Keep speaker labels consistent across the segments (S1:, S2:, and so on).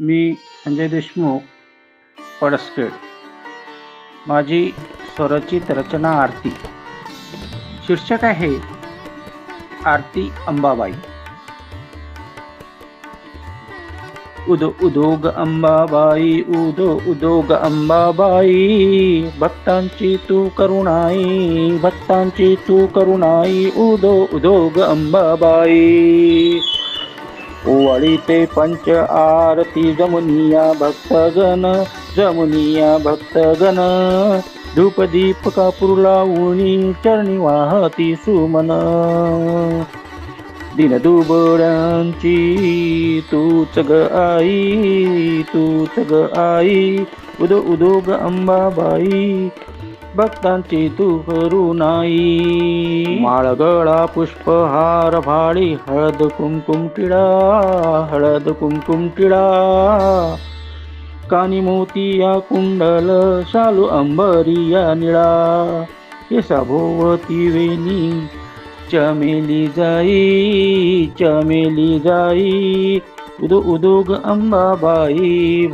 S1: मी संजय देशमुख पडसखेड माझी स्वरचित रचना आरती. शीर्षक आहे आरती अंबाबाई. उदो उदोग अंबाबाई उदो उदोग अंबाबाई भक्तांची तू करुणाई भक्तांची तू करुणाई उदो उदोग अंबाबाई. ते पंच आरती जमुनिया भक्तगण जमुनिया भक्तगण. धूप दीप कापूर लावणी चरणी वाहती सुमन. दिन तूच ग आई तूच ग आई. उदो उदो ग अंबाबाई भक्तांची तू करू माळ माळगळा पुष्पहार भाळी हळद कुमकुम टिळा हळद कुमकुम टिळा कानी मोतिया कुंडल शालू अंबरिया निळा केसा भोवती वेणी चमेली जाई चमेली जाई उदो उदोग अंबाबाई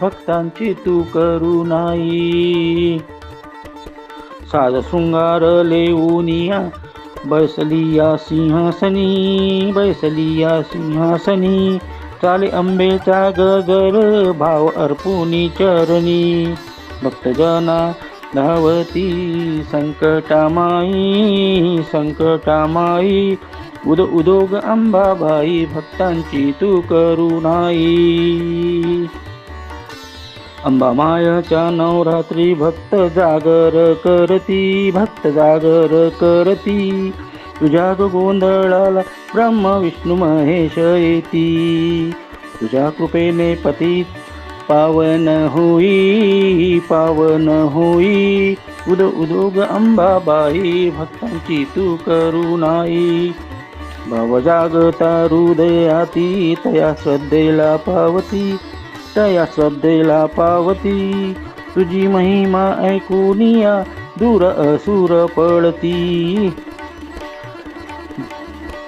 S1: भक्तांची तू करुणाई साज शृंगार लेऊनिया बैसलिया सिंहासनी बैसलिया सिंहासनी चाले आंबेचा गगर भाव अर्पुनी चरणी. भक्तजना धावती संकटामाई संकटामाई उद उदोग अंबाबाई भक्तांची तू करुणाई. अंबामायाच्या नवरात्री भक्त जागर करती भक्त जागर करती. तुझ्या गोंधळाला ब्रह्म विष्णू महेश येती. तुझ्या कृपेने पती पावन होई पावन होई. उद उदोग अंबाबाई भक्तांची तू करुणाई. भाव जागता हृदयाती तया श्रद्धेला पावती. तया श्रद्धेला पावती. तुझी महिमा ऐकूनिया दूर असुर पळती.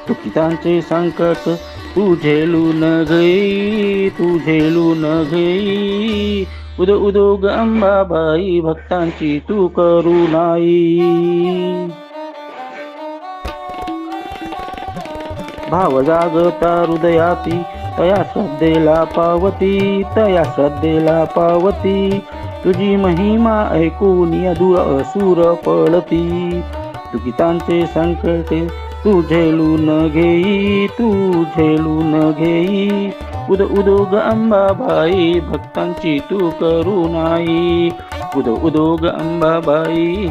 S1: दुःखितांचे संकट तू झेलून गई तू झेलून गई उद उदोग अंबाबाई भक्तांची तू करुणाई भाव जागता हृदयाती तया श्रद्धेला पावती तया श्रद्धेला पावती तुझी महिमा ऐकून या दूर असुर पळती. दुखितांचे संकटे तू झेलून घेई तू झेलून घेई. उद उदोग अंबाबाई भक्तांची तू करुणाई. उद उदोग अंबाबाई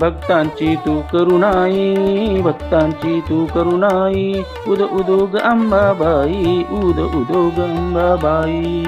S1: भक्तांची तू करुणाई भक्तांची तू करुणाई उद उदोग अंबाबाई उद उदोग अंबाबाई.